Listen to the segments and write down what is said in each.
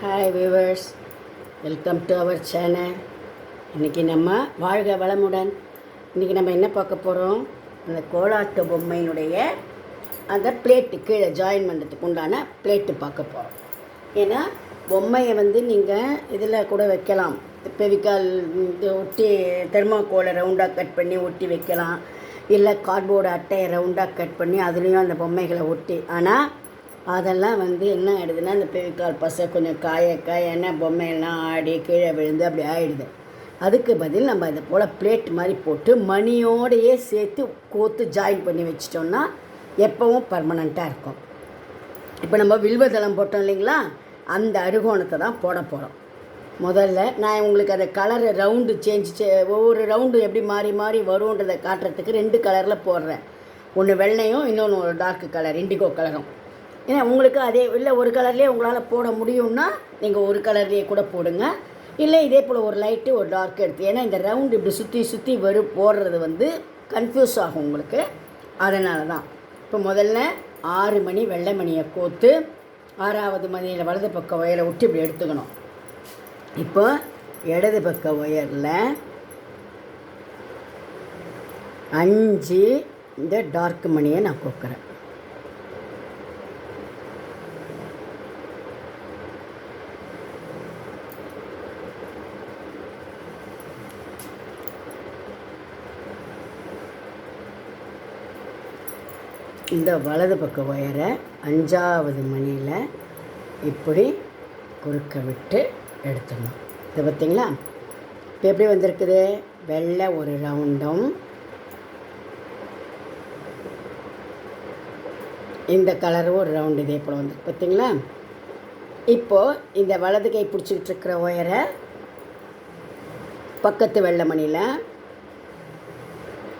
Hi viewers welcome to our channel இன்றைக்கி நம்ம வாழ்க வளமுடன். இன்றைக்கி நம்ம என்ன பார்க்க போகிறோம் அந்த கோலாட்டு பொம்மையினுடைய அந்த பிளேட்டு கீழே ஜாயின் பண்ணுறதுக்கு உண்டான பிளேட்டு பார்க்க போகிறோம் ஏன்னா பொம்மையை வந்து நீங்கள் இதில் கூட வைக்கலாம். பெவிக்கால் இது ஒட்டி தெர்மாக்கோலை ரவுண்டாக கட் பண்ணி ஒட்டி வைக்கலாம். இல்லை கார்ட்போர்டு அட்டையை ரவுண்டாக கட் பண்ணி அதுலேயும் அந்த பொம்மைகளை ஒட்டி. ஆனால் அதெல்லாம் வந்து என்ன ஆகிடுதுன்னா இந்த பெவிக்கால் பசை கொஞ்சம் காய காய என்ன பொம்மையெல்லாம் ஆடி கீழே விழுந்து அப்படி ஆகிடுது அதுக்கு பதில் நம்ம இதை போல் பிளேட் மாதிரி போட்டு மணியோடையே சேர்த்து கோத்து ஜாயின் பண்ணி வச்சிட்டோம்னா எப்போவும் பர்மனண்ட்டாக இருக்கும். இப்போ நம்ம வில்வதளம் போட்டோம் இல்லைங்களா? அந்த அருகோணத்தை தான் போட போகிறோம் முதல்ல நான் உங்களுக்கு அந்த கலரை ரவுண்டு சேஞ்ச் ஒவ்வொரு ரவுண்டு எப்படி மாறி மாறி வரும்ன்றதை காட்டுறதுக்கு ரெண்டு கலரில் போடுறேன். ஒன்று வெள்ளையும் இன்னொன்று ஒரு டார்க் கலர் இண்டிகோ கலரும் ஏன்னா உங்களுக்கு அதே இல்லை ஒரு கலர்லேயே உங்களால் போட முடியும்னா நீங்கள் ஒரு கலர்லேயே கூட போடுங்க. இல்லை இதே போல் ஒரு லைட்டு ஒரு டார்க் எடுத்து ஏன்னா இந்த ரவுண்டு இப்படி சுற்றி சுற்றி வரும் போடுறது வந்து கன்ஃபியூஸ் ஆகும் உங்களுக்கு. அதனால தான் இப்போ முதல்ல ஆறு மணி வெள்ளை மணியை கோத்து ஆறாவது மணியில் வலது பக்க ஒயரை விட்டு இப்படி எடுத்துக்கணும். இப்போ இடது பக்க ஒயரில் அஞ்சு இந்த டார்க் மணியை நான் கோக்குறேன். இந்த வலது பக்க ஒயரை அஞ்சாவது மணியில் இப்படி குறுக்க விட்டு எடுத்துடணும். இது பார்த்தீங்களா? இப்போ எப்படி வந்திருக்குது? வெள்ளை ஒரு ரவுண்டும். இந்த கலரும் ஒரு ரவுண்டு இதே போல் வந்து பார்த்தீங்களா? இப்போது இந்த வலது கை பிடிச்சிக்கிட்டு இருக்கிற ஒயரை பக்கத்து வெள்ளை மணியில்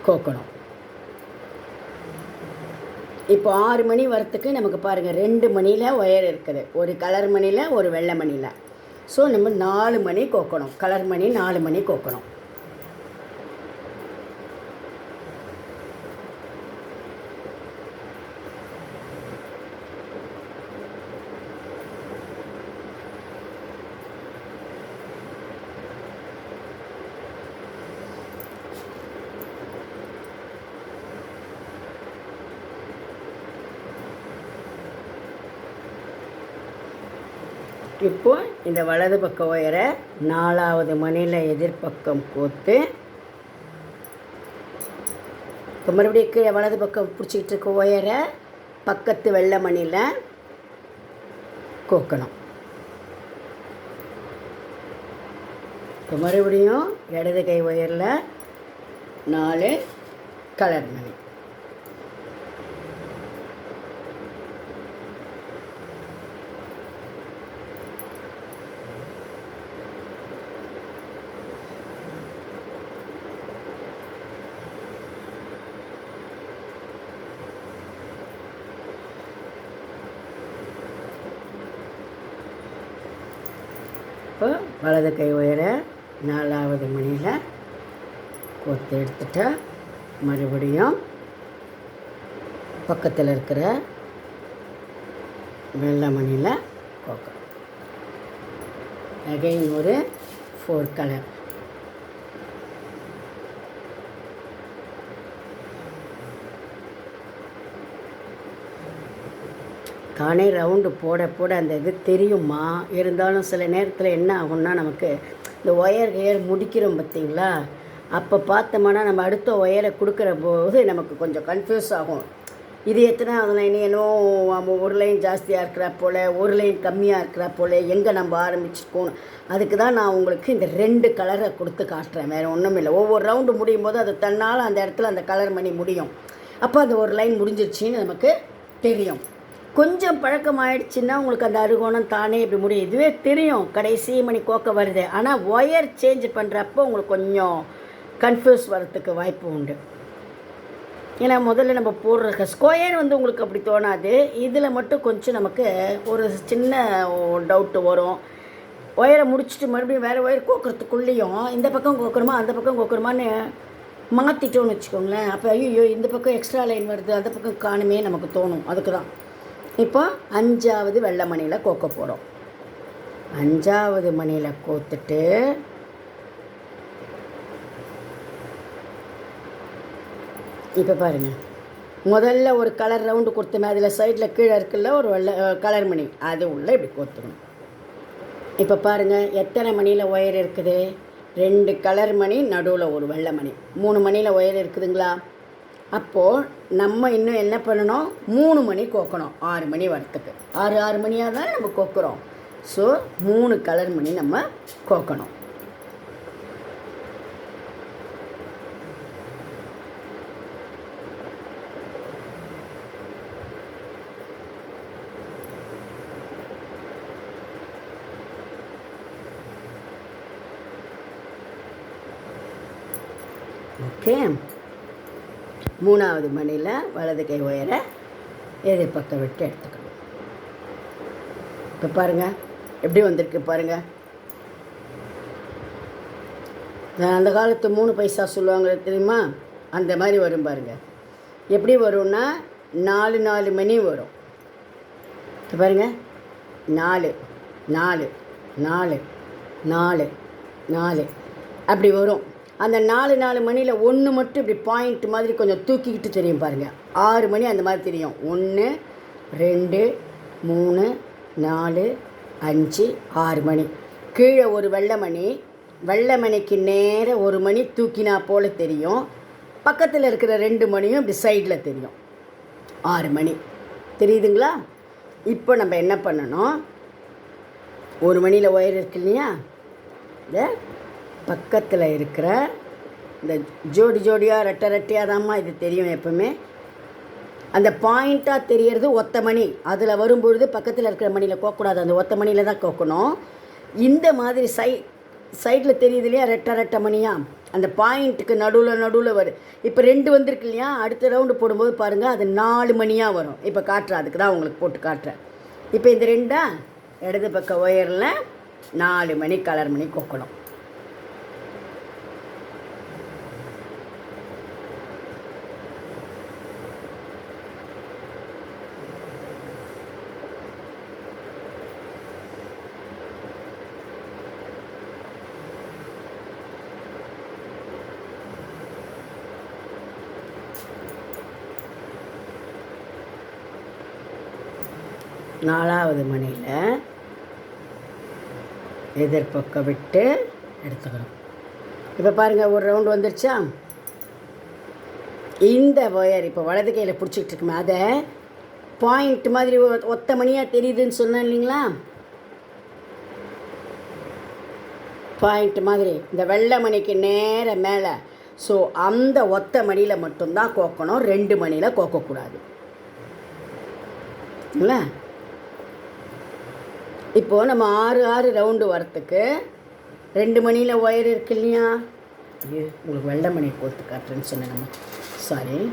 கோக்கணும். இப்போ ஆறு மணி வரத்துக்கு நமக்கு பாருங்கள் ரெண்டு மணியில் ஒயர் இருக்குது. ஒரு கலர் மணியில் ஒரு வெள்ளை மணியில் ஸோ நம்ம நாலு மணி கோக்கணும். கலர் மணி நாலு மணி கோக்கணும். இப்போ இந்த வலது பக்க ஒயரை நாலாவது மணியில் எதிர்பக்கம் கோத்து இப்போ மறுபடியும் கீழே வலது பக்கம் பிடிச்சிக்கிட்டு இருக்க ஒயரை பக்கத்து வெள்ளை மணியில் கோக்கணும். இப்போ மறுபடியும் இடது கை ஒயரில் நாலு கலர் மணி இப்போ வலது கை உயர நாலாவது மணியில் கோத்து எடுத்துட்டா மறுபடியும் பக்கத்தில் இருக்கிற வெள்ளை மணியில் கோக்கணும் அகைன் ஒரு ஃபோர் கலர் தானே ரவுண்டு போட போட அந்த இது தெரியுமா? இருந்தாலும் சில நேரத்தில் என்ன ஆகும்னா நமக்கு இந்த ஒயர் கியர் முடிக்கிறோம் பார்த்தீங்களா? அப்போ பார்த்தோம்னா நம்ம அடுத்த ஒயரை கொடுக்குற போது நமக்கு கொஞ்சம் கன்ஃபியூஸ் ஆகும். இது எத்தனாவது லைன் என்னோ ஒரு லைன் ஜாஸ்தியாக இருக்கிறா போல் ஒரு லைன் கம்மியாக இருக்கிறா போல் எங்கே நம்ம ஆரம்பிச்சிருக்கோம்? அதுக்கு தான் நான் உங்களுக்கு இந்த ரெண்டு கலரை கொடுத்து காட்டுறேன். வேறு ஒன்றும் இல்லை. ஒவ்வொரு ரவுண்டு முடியும் போது அது தன்னால் அந்த இடத்துல அந்த கலர் மணி முடியும். அப்போ அந்த ஒரு லைன் முடிஞ்சிருச்சின்னு நமக்கு தெரியும். கொஞ்சம் பழக்கம் ஆயிடுச்சுன்னா உங்களுக்கு அந்த அருகோணம் தானே இப்படி முடியும். இதுவே தெரியும். கடைசி மணி கோக்க வருது. ஆனால் ஒயர் சேஞ்ச் பண்ணுறப்போ உங்களுக்கு கொஞ்சம் கன்ஃபியூஸ் வரத்துக்கு வாய்ப்பு உண்டு. ஏன்னா முதல்ல நம்ம போடுற ஸ்கொயர் வந்து உங்களுக்கு அப்படி தோணாது. இதில் மட்டும் கொஞ்சம் நமக்கு ஒரு சின்ன டவுட்டு வரும். ஒயரை முடிச்சுட்டு மறுபடியும் வேறு ஒயர் கோக்கிறதுக்குள்ளேயும் இந்த பக்கம் கோக்கணுமா அந்த பக்கம் கோக்கணுமான்னு மாற்றிட்டோன்னு வச்சுக்கோங்களேன். அப்போ ஐயோ இந்த பக்கம் எக்ஸ்ட்ரா லைன் வருது அந்த பக்கம் காணுமே நமக்கு தோணும். அதுக்கு தான் இப்போ அஞ்சாவது வெள்ளை மணியில் கோக்க போகிறோம் அஞ்சாவது மணியில் கோத்துட்டு இப்போ பாருங்கள் முதல்ல ஒரு கலர் ரவுண்டு கொடுத்தோமே அதில் சைடில் கீழே இருக்குல்ல ஒரு வெள்ளை கலர் மணி. அது உள்ளே இப்படி கோத்துக்கணும். இப்போ பாருங்கள் எத்தனை மணியில் ஒயர் இருக்குது? ரெண்டு கலர் மணி நடுவில் ஒரு வெள்ளை மணி. மூணு மணியில் ஒயர் இருக்குதுங்களா? அப்போது நம்ம இன்னும் என்ன பண்ணணும்? மூணு மணி கோக்கணும். ஆறு மணி வரத்துக்கு ஆறு ஆறு மணியாக தான் நம்ம கோக்குறோம். ஸோ மூணு கலர் மணி நம்ம கோக்கணும். ஓகே மூணாவது மணியில் வலது கை உயர எதிர்பக்கம் விட்டு எடுத்துக்கணும். இப்போ பாருங்கள் எப்படி வந்திருக்கு பாருங்கள் அந்த காலத்து மூணு பைசா சொல்லுவாங்க தெரியுமா? அந்த மாதிரி வரும் பாருங்க. எப்படி வரும்னா நாலு நாலு மணி வரும். இப்போ பாருங்க நாலு நாலு நாலு நாலு நாலு. அப்படி வரும். அந்த நாலு நாலு மணியில் ஒன்று மட்டும் இப்படி பாயிண்ட் மாதிரி கொஞ்சம் தூக்கிக்கிட்டு தெரியும் பாருங்கள் ஆறு மணி அந்த மாதிரி தெரியும். ஒன்று ரெண்டு மூணு நாலு அஞ்சு ஆறு மணி. கீழே ஒரு வெள்ளை மணி வெள்ளை மணிக்கு நேர ஒரு மணி தூக்கினா போல் தெரியும். பக்கத்தில் இருக்கிற ரெண்டு மணியும் இப்படி சைடில் தெரியும். ஆறு மணி. தெரியுதுங்களா? இப்போ நம்ம என்ன பண்ணணும்? ஒரு மணியில் ஒயர் இருக்கு இல்லையா? இந்த பக்கத்தில் இருக்கிற இந்த ஜோடி ஜோடியாக ரெட்டை ரெட்டையாக தாம்மா இது தெரியும் எப்பவுமே. அந்த பாயிண்ட்டாக தெரியறது ஒத்த மணி அதில் வரும்பொழுது பக்கத்தில் இருக்கிற மணியில் கோக்கக்கூடாது. அந்த ஒத்த மணியில் தான் கோக்கணும். இந்த மாதிரி சை சைடில் தெரியுது இல்லையா? ரெட்டை ரெட்டை மணியா? அந்த பாயிண்ட்டுக்கு நடுவில் நடுவில் வரும் இப்போ ரெண்டு வந்திருக்கு இல்லையா? அடுத்த ரவுண்டு போடும்போது பாருங்கள் அது நாலு மணியாக வரும். இப்போ காட்டுறேன் அதுக்கு தான் உங்களுக்கு போட்டு காட்டுறேன். இப்போ இந்த ரெண்டா இடது பக்க ஒயரில் நாலு மணி கலர் மணி கோக்கணும். நாலாவது மணியில் எதிர்பக்கம் விட்டு எடுத்துக்கணும். இப்போ பாருங்கள் ஒரு ரவுண்டு வந்துருச்சா? இந்த ஒயர் இப்போ வலது கையில் பிடிச்சிக்கிட்டு இருக்குமே அதை பாயிண்ட் மாதிரி ஒத்த மணியாக தெரியுதுன்னு சொன்னேன் இல்லைங்களா? பாயிண்ட் மாதிரி இந்த வெள்ளை மணிக்கு நேர மேலே. ஸோ அந்த ஒத்த மணியில் மட்டும்தான் கோக்கணும் ரெண்டு மணியில் கோக்கக்கூடாது. இல்லை? இப்போது நம்ம ஆறு ஆறு ரவுண்டு வரத்துக்கு ரெண்டு மணியில் ஒயர் இருக்கு இல்லையா? ஐயோ உங்களுக்கு வெள்ளை மணி கோர்த்து காட்டுறேன்னு சொன்னேன் நம்ம. சாரி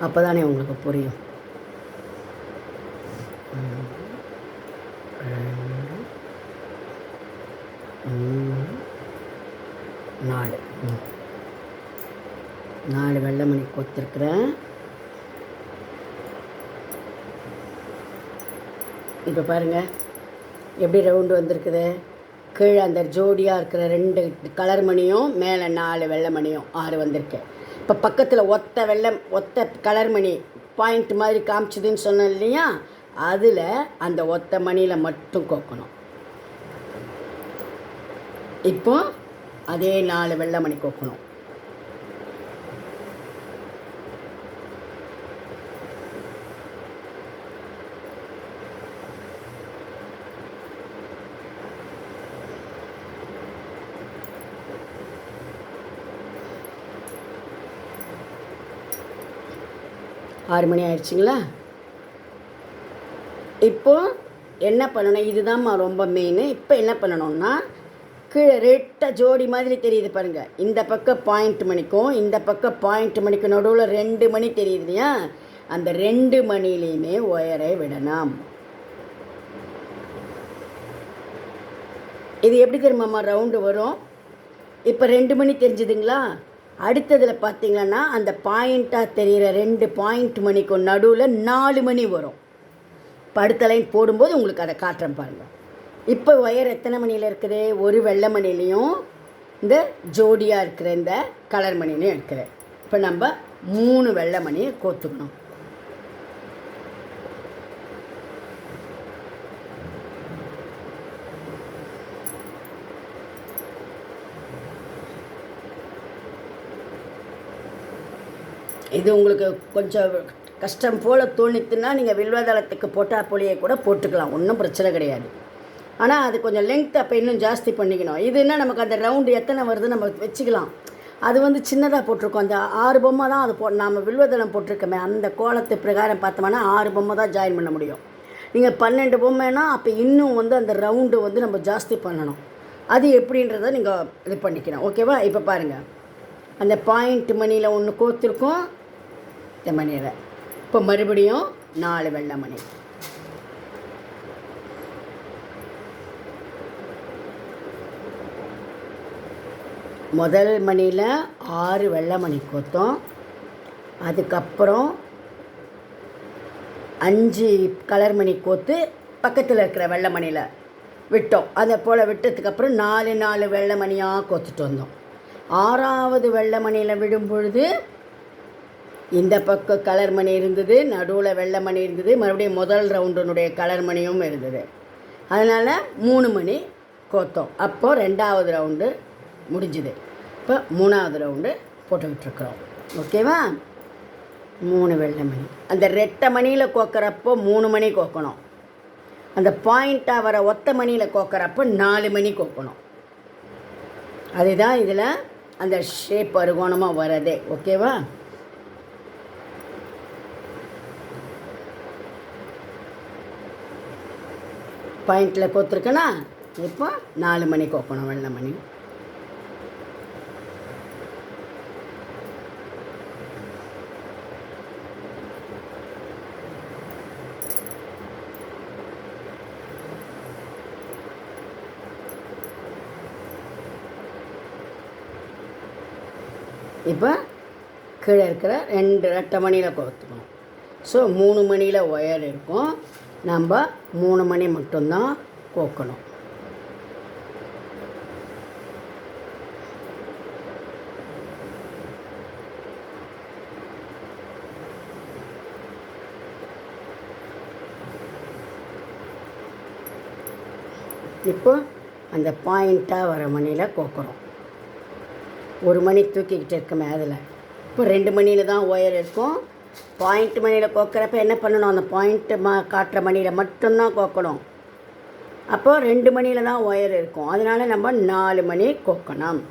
அப்போ தானே உங்களுக்கு புரியும். நாலு. ம். நாலு வெள்ளை மணி கோர்த்துருக்குறேன். இப்போ பாருங்கள் எப்படி ரவுண்டு வந்திருக்குது? கீழே அந்த ஜோடியாக இருக்கிற ரெண்டு கலர் மணியும் மேலே நாலு வெள்ளை மணியும் ஆறு வந்திருக்கு. இப்போ பக்கத்தில் ஒத்த வெள்ளை ஒத்த கலர் மணி பாயிண்ட் மாதிரி காமிச்சதுன்னு சொன்னேன் இல்லையா? அதில் அந்த ஒத்த மணியில் மட்டும் கோக்கணும். இப்போ அதே நாலு வெள்ளை மணி கோக்கணும். ஆறு மணி ஆயிடுச்சுங்களா? இப்போ என்ன பண்ணணும்? இதுதாம்மா ரொம்ப மெயின் இப்போ என்ன பண்ணணும்னா கீழே ரெட்ட ஜோடி மாதிரி தெரியுது பாருங்கள் இந்த பக்கம் பாயிண்ட் மணிக்கும் இந்த பக்கம் பாயிண்ட் மணிக்கும் நடுவில் ரெண்டு மணி தெரியுது இல்லையா? அந்த ரெண்டு மணிலையுமே ஒயரை விடலாம் இது எப்படி தெரியுமாம்மா ரவுண்டு வரும்? இப்போ ரெண்டு மணி தெரிஞ்சுதுங்களா? அடுத்ததில் பார்த்தீங்கன்னா அந்த பாயிண்ட்டாக தெரிகிற ரெண்டு பாயிண்ட் மணிக்கும் நடுவில் நாலு மணி வரும். இப்போ அடுத்த லைன் போடும்போது உங்களுக்கு அதை காட்டுறேன் பாருங்கள் இப்போ ஒயர் எத்தனை மணியில் இருக்குது? ஒரு வெள்ளை மணிலையும் இந்த ஜோடியாக இருக்கிற இந்த கலர் மணிலையும் இருக்கிற இப்போ நம்ம மூணு வெள்ளை மணியை கோத்துக்கணும். இது உங்களுக்கு கொஞ்சம் கஷ்டம் போல் தோணித்துன்னா நீங்கள் வில்வதளத்துக்கு போட்டால் பொலியை கூட போட்டுக்கலாம். ஒன்றும் பிரச்சனை கிடையாது. ஆனால் அது கொஞ்சம் லெங்க்த் அப்போ இன்னும் ஜாஸ்தி பண்ணிக்கணும். இதுன்னா நமக்கு அந்த ரவுண்டு எத்தனை வருது நம்ம வச்சுக்கலாம். அது வந்து சின்னதாக போட்டிருக்கோம். அந்த ஆறு பொம்மை தான் அது போ நாம் வில்வதளம் போட்டிருக்கோமே அந்த கோலத்து பிரகாரம் பார்த்தோம்னா ஆறு பொம்மை தான் ஜாயின் பண்ண முடியும். நீங்கள் பன்னெண்டு பொம்மைனா அப்போ இன்னும் வந்து அந்த ரவுண்டு வந்து நம்ம ஜாஸ்தி பண்ணணும். அது எப்படின்றத நீங்கள் இது பண்ணிக்கணும். ஓகேவா இப்போ பாருங்கள் அந்த பாயிண்ட் மணியில் ஒன்று கோத்துருக்கோம். இந்த மணியில் இப்போ மறுபடியும் நாலு வெள்ளை மணி. முதல் மணியில் ஆறு வெள்ளை மணி கோத்தோம். அதுக்கப்புறம் அஞ்சு கலர் மணி கோத்து பக்கத்தில் இருக்கிற வெள்ளை மணியில் விட்டோம். அதை போல் விட்டதுக்கப்புறம் நாலு நாலு வெள்ளை மணியாக கோத்துட்டு வந்தோம். ஆறாவது வெள்ளை மணியில் விடும் பொழுது இந்த பக்கம் கலர் மணி இருந்தது நடுவில் வெள்ளை மணி இருந்தது மறுபடியும் முதல் ரவுண்டனுடைய கலர் மணியும் இருந்தது. அதனால் மூணு மணி கோத்தோம். அப்போது ரெண்டாவது ரவுண்டு முடிஞ்சுது. இப்போ மூணாவது ரவுண்டு போட்டுக்கிட்டு இருக்கிறோம் ஓகேவா மூணு வெள்ளை மணி. அந்த ரெட்டை மணியில் கோக்கிறப்போ மூணு மணி கோக்கணும். அந்த பாயிண்ட்டாக வர ஒத்த மணியில் கோக்கிறப்போ நாலு மணி கோக்கணும். அதுதான் இதில் அந்த ஷேப் அருகோணமாக வரதே ஓகேவா பாயிண்டில் கோத்துருக்கேனா? இப்போ நாலு மணி கோக்கணும் வெள்ளை மணி. இப்போ கீழே இருக்கிற ரெண்டு ரெட்டை மணியில் கோர்த்துக்கணும் ஸோ மூணு மணியில் ஒயர் இருக்கும். நம்ம மூணு மணி மட்டும்தான் கோக்கணும். இப்போ அந்த பாயிண்ட்டாக வர மணியில் கோக்குறோம் ஒரு மணி தூக்கிக்கிட்டு இருக்கமே அதில் இப்போ ரெண்டு மணியில் தான் ஒயர் இருக்கும். பாயிண்ட் மணியில் கோக்கிறப்ப என்ன பண்ணணும்? அந்த பாயிண்ட்டு மா காட்டுற மணியில் மட்டும்தான் கோக்கணும். அப்போது ரெண்டு மணியில் தான் ஒயர் இருக்கும். அதனால் நம்ம நாலு மணி கோக்கணும்.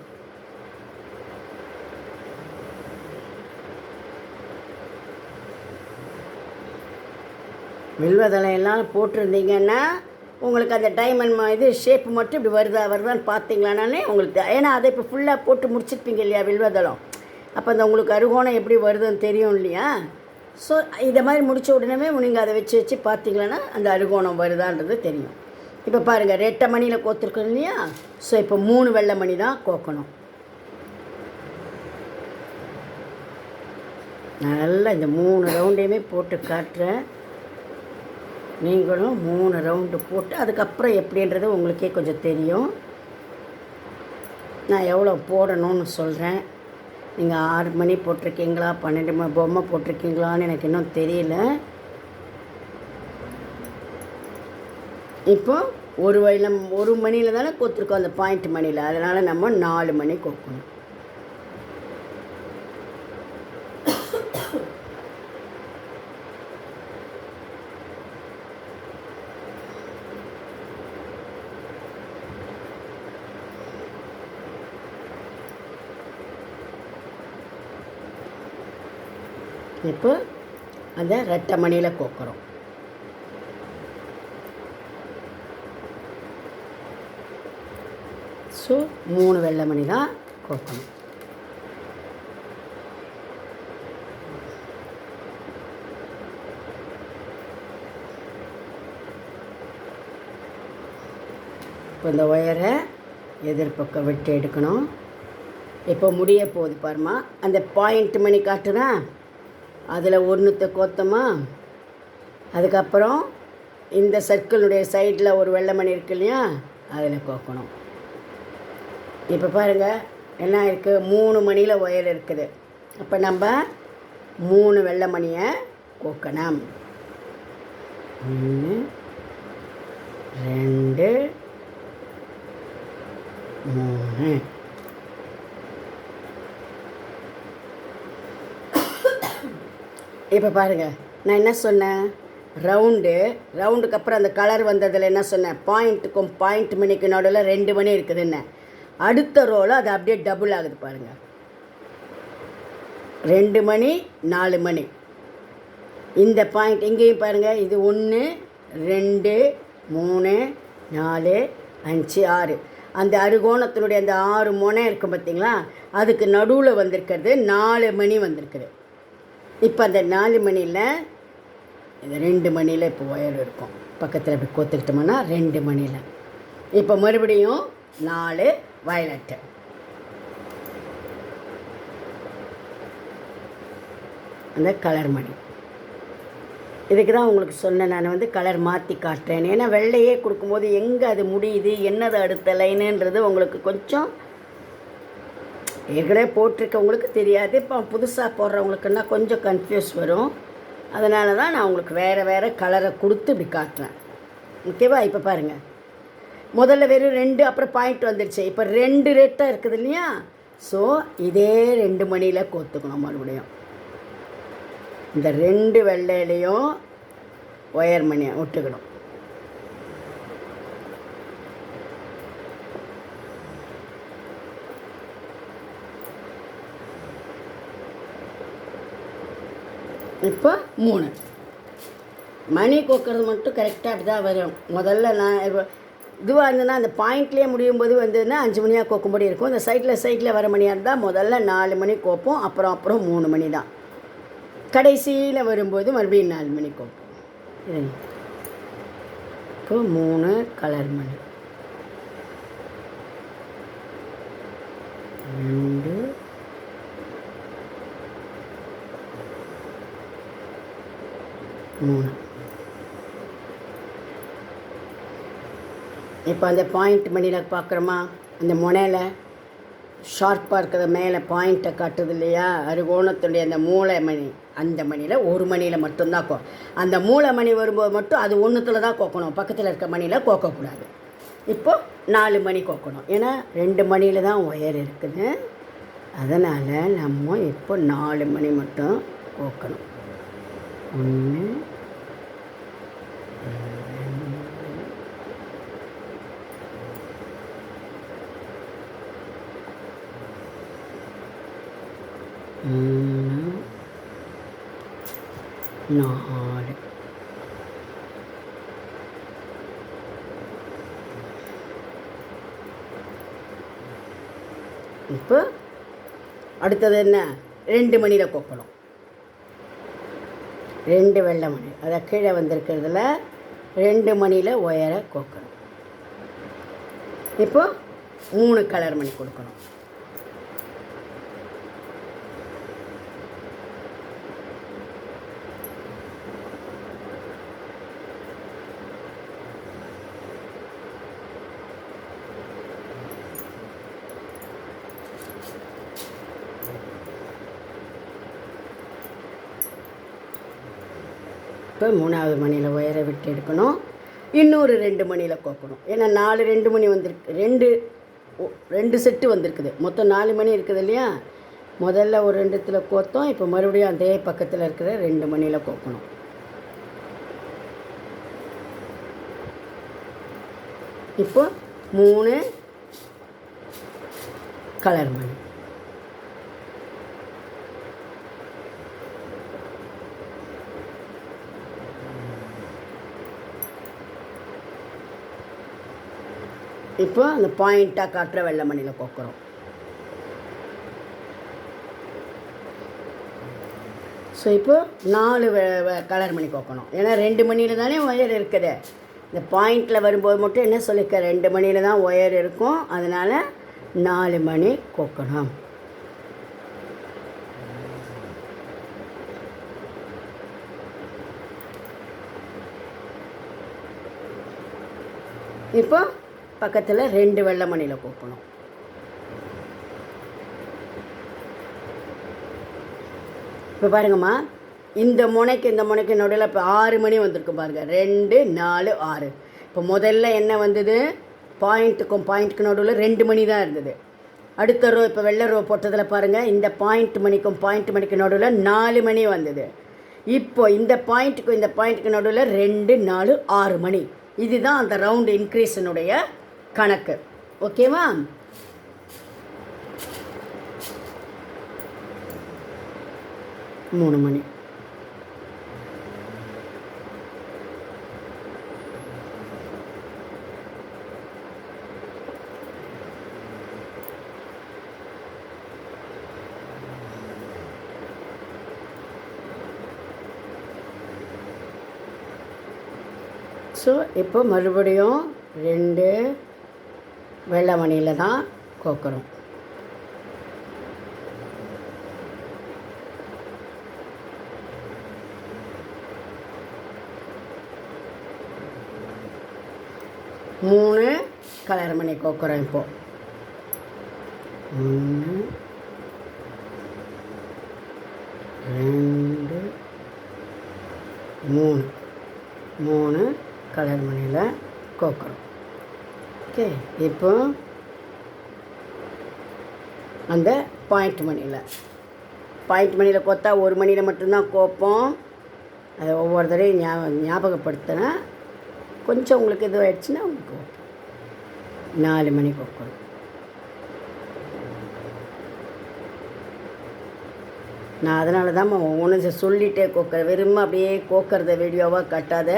வில்வதலையெல்லாம் போட்டிருந்தீங்கன்னா உங்களுக்கு அந்த டைமண்ட் இது ஷேப் மட்டும் இப்படி வருதா வருதான்னு பார்த்தீங்களானாலே உங்களுக்கு ஏன்னா அதை இப்போ ஃபுல்லாக போட்டு முடிச்சிருப்பீங்க இல்லையா வில்வதளம் அப்போ அந்த உங்களுக்கு அருகோணம் எப்படி வருதுன்னு தெரியும் இல்லையா? ஸோ இதை மாதிரி முடித்த உடனே நீங்கள் அதை வச்சு வச்சு பார்த்தீங்களன்னா அந்த அருகோணம் வருதான்றது தெரியும். இப்போ பாருங்கள் ரெட்டை மணியில் கோத்துருக்கோம் இல்லையா? ஸோ இப்போ மூணு வெள்ளை மணி தான் கோக்கணும். நல்லா இந்த மூணு ரவுண்டையுமே போட்டு காட்டுறேன். நீங்களும் மூணு ரவுண்டு போட்டு அதுக்கப்புறம் எப்படின்றது உங்களுக்கே கொஞ்சம் தெரியும். நான் எவ்வளோ போடணும்னு சொல்கிறேன் நீங்கள் ஆறு மணி போட்டிருக்கீங்களா? பன்னெண்டு மணி பொம்மை போட்டிருக்கீங்களான்னு எனக்கு இன்னும் தெரியல. இப்போ ஒரு வயலம் ஒரு மணியில் தானே கோத்துருக்கோம் அந்த பாயிண்ட் மணியில். அதனால் நம்ம நாலு மணி கோக்கணும். இப்போ அந்த ரெட்டை மணியில் கோக்குறோம். ஸோ மூணு வெள்ளை மணி தான் கோக்கணும். இப்போ இந்த ஒயரை எதிர்பக்கம் விட்டு எடுக்கணும். இப்போ முடிய போகுது பாருமா அந்த பாயிண்ட் மணி காட்டுதான் அதில் ஒன்றுத்த கோத்தமா? அதுக்கப்புறம் இந்த சர்க்கிளுடைய சைடில் ஒரு வெள்ளை மணி இருக்கு இல்லையா? அதில் கோக்கணும். இப்போ பாருங்கள் என்ன இருக்குது மூணு மணியில் ஒயர் இருக்குது. அப்போ நம்ம மூணு வெள்ளை மணியை கோக்கணும். ஒன்று ரெண்டு மூணு. இப்போ பாருங்கள் நான் என்ன சொன்னேன்? ரவுண்டு ரவுண்டுக்கு அப்புறம் அந்த கலர் வந்ததில் என்ன சொன்னேன்? பாயிண்ட்டுக்கும் பாயிண்ட் மணிக்கு நடுவில் ரெண்டு மணி இருக்குதுன்னு. அடுத்த ரோவில் அது அப்படியே டபுள் ஆகுது பாருங்கள் ரெண்டு மணி நாலு மணி. இந்த பாயிண்ட் இங்கேயும் பாருங்கள் இது ஒன்று ரெண்டு மூணு நாலு அஞ்சு ஆறு. அந்த அறுகோணத்தினுடைய அந்த ஆறு முனை இருக்கும் பார்த்தீங்களா அதுக்கு நடுவில் வந்திருக்கிறது நாலு மணி வந்திருக்குது. இப்போ அந்த நாலு மணியில் இந்த ரெண்டு மணியில் இப்போ ஒயர் இருக்கும். பக்கத்தில் இப்படி கோத்துக்கிட்டோம்னா ரெண்டு மணியில் இப்போ மறுபடியும் நாலு வயலட்டு. அந்த கலர் மணி. இதுக்கு தான் உங்களுக்கு சொன்னேன் நான் வந்து கலர் மாற்றி காட்டுறேன் ஏன்னா வெள்ளையே கொடுக்கும்போது எங்கே அது முடியுது என்னது அடுத்த லைனுன்றது உங்களுக்கு கொஞ்சம் ஏற்கனவே போட்டிருக்கவங்களுக்கு தெரியாது. இப்போ புதுசாக போடுறவங்களுக்குன்னா கொஞ்சம் கன்ஃபியூஸ் வரும். அதனால தான் நான் உங்களுக்கு வேறு வேறு கலரை கொடுத்து இப்படி காட்டுறேன். ஓகேவா இப்போ பாருங்கள் முதல்ல வெறும் ரெண்டு அப்புறம் பாயிண்ட் வந்துடுச்சு இப்போ ரெண்டு ரேட்டாக இருக்குது இல்லையா? ஸோ இதே ரெண்டு மணியில் கோத்துக்கணும் மறுபடியும். இந்த ரெண்டு வெள்ளையிலையும் ஒயர் மணியை விட்டுக்கணும் இப்போ மூணு. மணி கோக்கிறது மட்டும் கரெக்டாக அப்படி தான் வரும். முதல்ல நான் இதுவாக இருந்ததுன்னா அந்த பாயிண்ட்லேயே முடியும் போது வந்ததுன்னா அஞ்சு மணியாக கோக்கும்படி இருக்கும். இந்த சைட்டில் சைட்டில் வர மணியாக இருந்தால் முதல்ல நாலு மணி கோப்போம். அப்புறம் அப்புறம் மூணு மணி தான். கடைசியில் வரும்போது மறுபடியும் நாலு மணி கோப்போம். இருங்க. இப்போ மூணு கலர் மணி ரெண்டு இப்போ அந்த பாயிண்ட் மணியில் பார்க்குறோமா? அந்த முனையில் ஷார்ப்பாக இருக்கிற மேலே பாயிண்ட்டை காட்டுது இல்லையா? அருகோணத்துடைய அந்த மூளை மணி. அந்த மணியில் ஒரு மணியில் மட்டும்தான் கோ அந்த மூளை மணி வரும்போது மட்டும் அது ஒன்றுத்தில் தான் கோக்கணும். பக்கத்தில் இருக்க மணியில் கோக்கக்கூடாது. இப்போது நாலு மணி கோக்கணும். ஏன்னா ரெண்டு மணியில் தான் ஒயர் இருக்குது. அதனால் நம்ம இப்போ நாலு மணி மட்டும் கோக்கணும். ஒன்று மூணு நாலு இப்போ அடுத்தது என்ன ரெண்டு மணியில் கோக்கணும் ரெண்டு வெள்ளை மணி அதை கீழே வந்திருக்கிறதுல ரெண்டு மணியில் ஒயரை கோக்கணும். இப்போ மூணு கலர் மணி கொடுக்கணும். இப்போ மூணாவது மணியில் ஒயரை விட்டு எடுக்கணும். இன்னொரு ரெண்டு மணியில் கோக்கணும். ஏன்னா நாலு ரெண்டு மணி வந்திருக்கு ரெண்டு ஒ- ரெண்டு செட்டு வந்திருக்குது. மொத்தம் நாலு மணி இருக்குது இல்லையா? முதல்ல ஒரு ரெண்டுத்தில் கோத்தோம். இப்போ மறுபடியும் அதே பக்கத்தில் இருக்கிற ரெண்டு மணியில் கோக்கணும். இப்போ மூணு கலர் மணி. இப்போ அந்த பாயிண்ட்டாக காட்டுற வெள்ளை மணியில் கொக்குறோம். ஸோ இப்போ நாலு கலர் மணி கோக்கணும். ஏன்னா ரெண்டு மணியில் தானே ஒயர் இருக்குது. இந்த பாயிண்டில் வரும்போது மட்டும் என்ன சொல்லிக்க ரெண்டு மணியில் தான் ஒயர் இருக்கும். அதனால் நாலு மணி கோக்கணும். இப்போ பக்கத்தில் ரெண்டு வெள்ளை மணியில் கோக்கணும் இப்போ பாருங்கம்மா இந்த முனைக்கு இந்த முனைக்கு நடுவில் இப்போ ஆறு மணி வந்திருக்கு பாருங்கள் ரெண்டு நாலு ஆறு. இப்போ முதல்ல என்ன வந்தது? பாயிண்ட்டுக்கும் பாயிண்ட்டுக்கு நடுவில் ரெண்டு மணி தான் இருந்தது. அடுத்த ரோ இப்போ வெள்ளை ரோ போட்டதில் பாருங்கள் இந்த பாயிண்ட் மணிக்கும் பாயிண்ட் மணிக்கு நடுவில் நாலு மணி வந்தது. இப்போ இந்த பாயிண்ட்டுக்கும் இந்த பாயிண்ட்டுக்கு நடுவில் ரெண்டு நாலு ஆறு மணி. இதுதான் அந்த ரவுண்டு இன்க்ரீஸினுடைய கணக்கு. ஓகேவா மூணு மணி. ஸோ இப்போ மறுபடியும்? ரெண்டு வெள்ளை மணியில் தான் கோக்குறோம். மூணு கலர் மணி கோக்குறோம் இப்போது ஒன்று ரெண்டு மூணு. மூணு கலர் மணியில் கோக்குறோம். ஓகே? இப்போ அந்த பாயிண்ட் மணியில். பாயிண்ட் மணியில் கொத்தா ஒரு மணியில் மட்டும்தான் கோப்போம். அதை ஒவ்வொரு தடவையும் ஞா ஞாபகப்படுத்தினா கொஞ்சம் உங்களுக்கு இது ஆயிடுச்சுன்னா உங்களுக்கு நாலு மணி கோக்கணும் நான் அதனால தான் ஒன்று சொல்லிட்டே கோக்கிறேன் வெறும் அப்படியே கோக்கிறத வீடியோவாக கட்டாத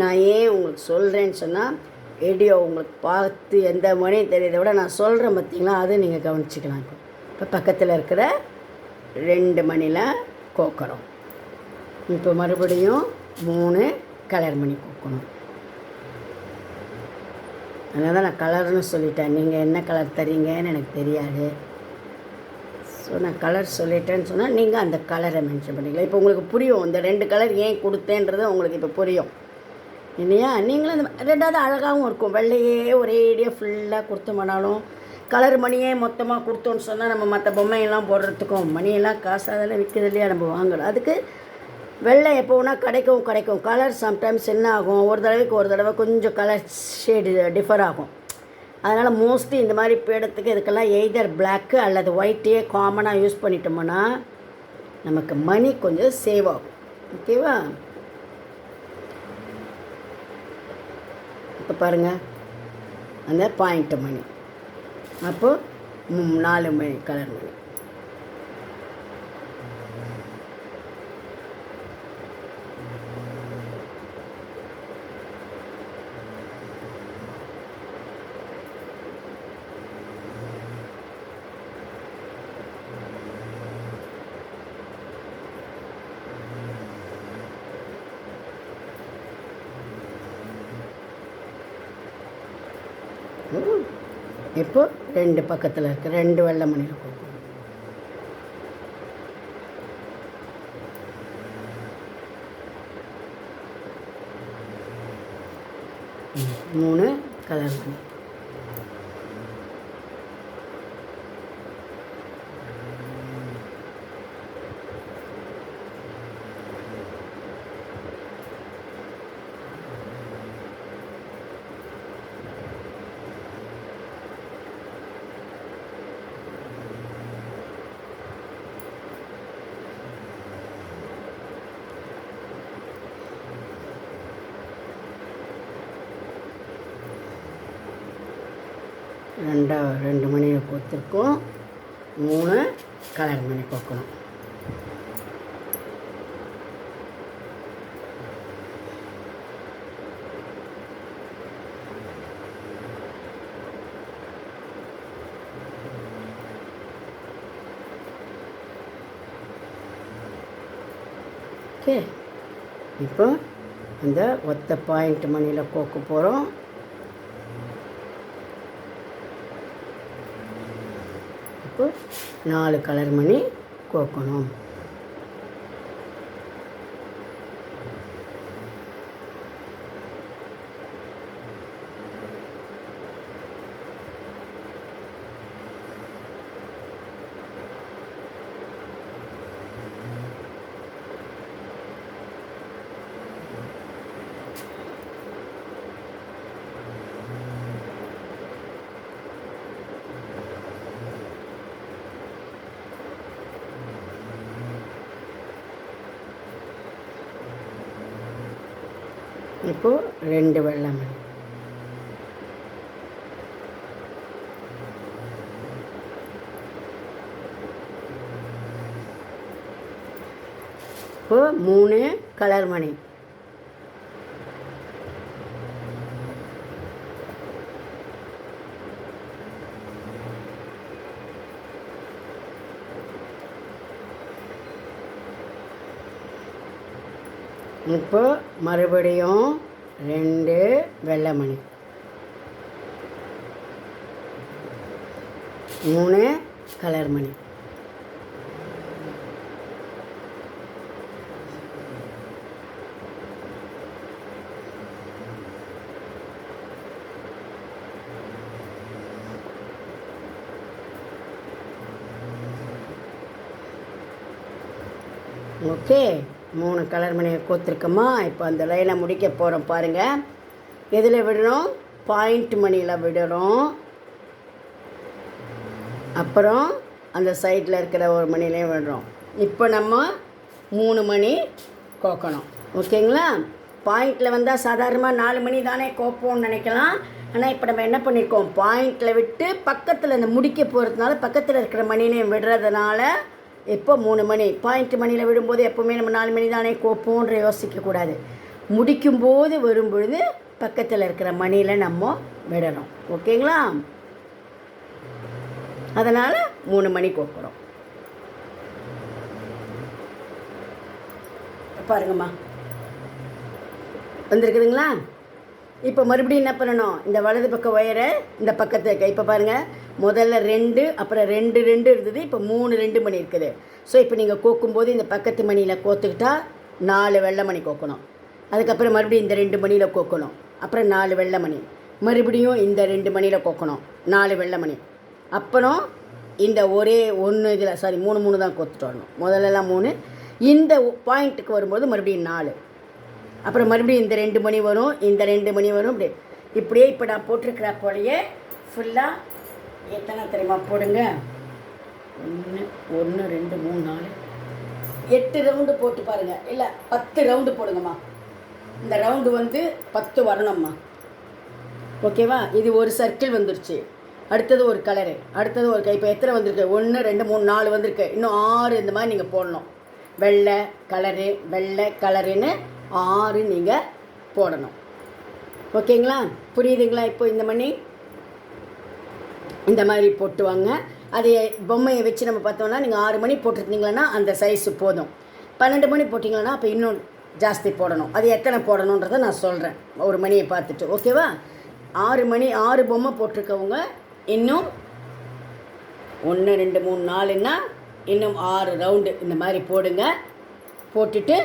நான் ஏன் உங்களுக்கு சொல்கிறேன்னு சொன்னால் வீடியோ உங்களுக்கு பார்த்து எந்த மொழியும் தெரியுதை விட நான் சொல்கிறேன் பார்த்தீங்களா? அதை நீங்கள் கவனிச்சிக்கலாம் இப்போ. இப்போ பக்கத்தில் இருக்கிற ரெண்டு மணியில் கோக்கணும் இப்போ மறுபடியும் மூணு கலர் மணி கோக்கணும். அதனால தான் நான் கலர்னு சொல்லிட்டேன். நீங்கள் என்ன கலர் தரீங்கன்னு எனக்கு தெரியாது. ஸோ நான் கலர் சொல்லிட்டேன்னு சொன்னால் நீங்கள் அந்த கலரை மென்ஷன் பண்ணிக்கலாம். இப்போ உங்களுக்கு புரியும். இந்த ரெண்டு கலர் ஏன் கொடுத்தேன்றது உங்களுக்கு இப்போ புரியும். இல்லையா நீங்களும் இந்த ரெண்டாவது அழகாகவும் இருக்கும். வெள்ளையே ஒரேடியாக ஃபுல்லாக கொடுத்தோம்னாலும் கலர் மணியே மொத்தமாக கொடுத்தோன்னு சொன்னால் நம்ம மற்ற பொம்மையெல்லாம் போடுறதுக்கும் மணியெல்லாம் காசு அதெல்லாம் விற்கிறது இல்லையா நம்ம வாங்கலாம் அதுக்கு வெள்ளை எப்போ வேணால் கிடைக்கும் கிடைக்கும். கலர் சம்டைம்ஸ் என்ன ஆகும்? ஒரு தடவைக்கு ஒரு தடவை கொஞ்சம் கலர் ஷேடு டிஃபர் ஆகும். அதனால் மோஸ்ட்லி இந்த மாதிரி பேடத்துக்கு இதுக்கெல்லாம் எய்தர் பிளாக்கு அல்லது ஒயிட்டே காமனாக யூஸ் பண்ணிட்டோம்னா நமக்கு மணி கொஞ்சம் சேவ் ஆகும். ஓகேவா இப்போ பாருங்கள் அந்த பாயிண்ட் மணி. அப்போது நாலு மணி கலர் மணி ம். இப்போ ரெண்டு பக்கத்தில் இருக்கு ரெண்டு வெள்ளை மணியில் கொடுக்கணும் ம். மூணு கலர் மணி ரெண்டா ரெண்டு மணியை பக்கம் மூணு கலர் பண்ணி பார்க்கணும். ஓகே இப்போ இந்த ஒத்த பாயிண்ட் மணியில் கோக்க போகிறோம் இப்போ நாலு கலர் மணி கோக்கணும். இப்போது ரெண்டு வெள்ளம் இப்போ மூணு கலர் மணி. இப்போ மறுபடியும் ரெண்டு வெள்ளை மணி மூணு கலர் மணி ஓகே. மூணு கலர் மணியை கோத்துருக்கோமா? இப்போ அந்த லைனை முடிக்க போகிறோம் பாருங்கள் எதில் விடுறோம்? பாயிண்ட் மணியில் விடுறோம். அப்புறம் அந்த சைடில் இருக்கிற ஒரு மணிலையும் விடுறோம். இப்போ நம்ம மூணு மணி கோக்கணும். ஓகேங்களா? பாயிண்டில் வந்தால் சாதாரணமாக நாலு மணி தானே கோப்போம்னு நினைக்கலாம். ஆனால் இப்போ நம்ம என்ன பண்ணியிருக்கோம் பாயிண்டில் விட்டு பக்கத்தில் இந்த முடிக்க போகிறதுனால பக்கத்தில் இருக்கிற மணிலையும் விடுறதுனால இப்போ மூணு மணி பாயிண்ட் மணியில் விடும்போது எப்போவுமே நம்ம நாலு மணி தானே கோப்போன்ற யோசிக்கக்கூடாது முடிக்கும்போது வரும்பொழுது பக்கத்தில் இருக்கிற மணியில் நம்ம விடணும். ஓகேங்களா? அதனால் மூணு மணி கோக்குறோம். பாருங்கம்மா. வந்திருக்குதுங்களா? இப்போ மறுபடியும் என்ன பண்ணணும்? இந்த வலது பக்க ஒயரை இந்த பக்கத்து இப்போ பாருங்கள் முதல்ல ரெண்டு அப்புறம் ரெண்டு ரெண்டு இருந்தது இப்போ மூணு ரெண்டு மணி இருக்குது. ஸோ இப்போ நீங்கள் கோக்கும்போது இந்த பக்கத்து மணியில் கோத்துக்கிட்டா நாலு வெள்ளை மணி கோக்கணும். அதுக்கப்புறம் மறுபடியும் இந்த ரெண்டு மணியில் கோக்கணும். அப்புறம் நாலு வெள்ளை மணி. மறுபடியும் இந்த ரெண்டு மணியில் கோக்கணும். நாலு வெள்ளை மணி. அப்புறம் இந்த ஒரே ஒன்று இதில் சாரி மூணு மூணு தான் கோத்துட்டு வரணும். முதல்லலாம் மூணு. இந்த பாயிண்ட்டுக்கு வரும்போது மறுபடியும் நாலு. அப்புறம் மறுபடியும் இந்த ரெண்டு மணி வரும் இந்த ரெண்டு மணி வரும் இப்படி. இப்படியே இப்போ நான் போட்டிருக்கிற போலையே ஃபுல்லாக எத்தனை தெரியுமா? போடுங்க. ஒன்று ஒன்று ரெண்டு மூணு நாலு. எட்டு ரவுண்டு போட்டு பாருங்கள் இல்லை பத்து ரவுண்டு போடுங்கம்மா. இந்த ரவுண்டு வந்து பத்து வரணும்மா. ஓகேவா? இது ஒரு சர்க்கிள் வந்துருச்சு. அடுத்தது ஒரு கலரு அடுத்தது ஒரு இப்போ எத்தனை வந்திருக்கு? ஒன்று ரெண்டு மூணு நாலு வந்திருக்கு. இன்னும் ஆறு இந்த மாதிரி நீங்கள் போடணும். வெள்ளை கலரு வெள்ளை கலருன்னு ஆறு நீங்கள் போடணும். ஓகேங்களா? புரியுதுங்களா? இப்போ இந்த மணி? இந்த மாதிரி போட்டு வாங்க பொம்மையை வச்சு நம்ம பார்த்தோம்னா நீங்கள் ஆறு மணி போட்டிருந்தீங்களன்னா அந்த சைஸு போதும். பன்னெண்டு மணி போட்டிங்களன்னா அப்போ இன்னும் ஜாஸ்தி போடணும். அது எத்தனை போடணுன்றதை நான் சொல்கிறேன் ஒரு மணியை பார்த்துட்டு. ஓகேவா ஆறு மணி ஆறு பொம்மை போட்டிருக்கவங்க இன்னும் ஒன்று ரெண்டு மூணு நாலுன்னா இன்னும் ஆறு ரவுண்டு இந்த மாதிரி போடுங்க. போட்டுட்டு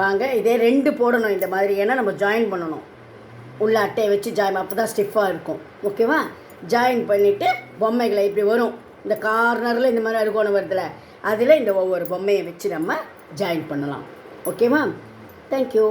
வாங்க. இதே ரெண்டு போடணும் இந்த மாதிரி. ஏன்னா நம்ம ஜாயின் பண்ணணும். உள்ள அட்டையை வச்சு ஜாயின் அப்போ தான் ஸ்டிஃபாக இருக்கும். ஓகேவா ஜாயின் பண்ணிவிட்டு பொம்மைகளை இப்படி வரும். இந்த கார்னரில் இந்த மாதிரி அருகோணம் வருதுல அதில் இந்த ஒவ்வொரு பொம்மையை வச்சு நம்ம ஜாயின் பண்ணலாம். ஓகேவா தேங்க்யூ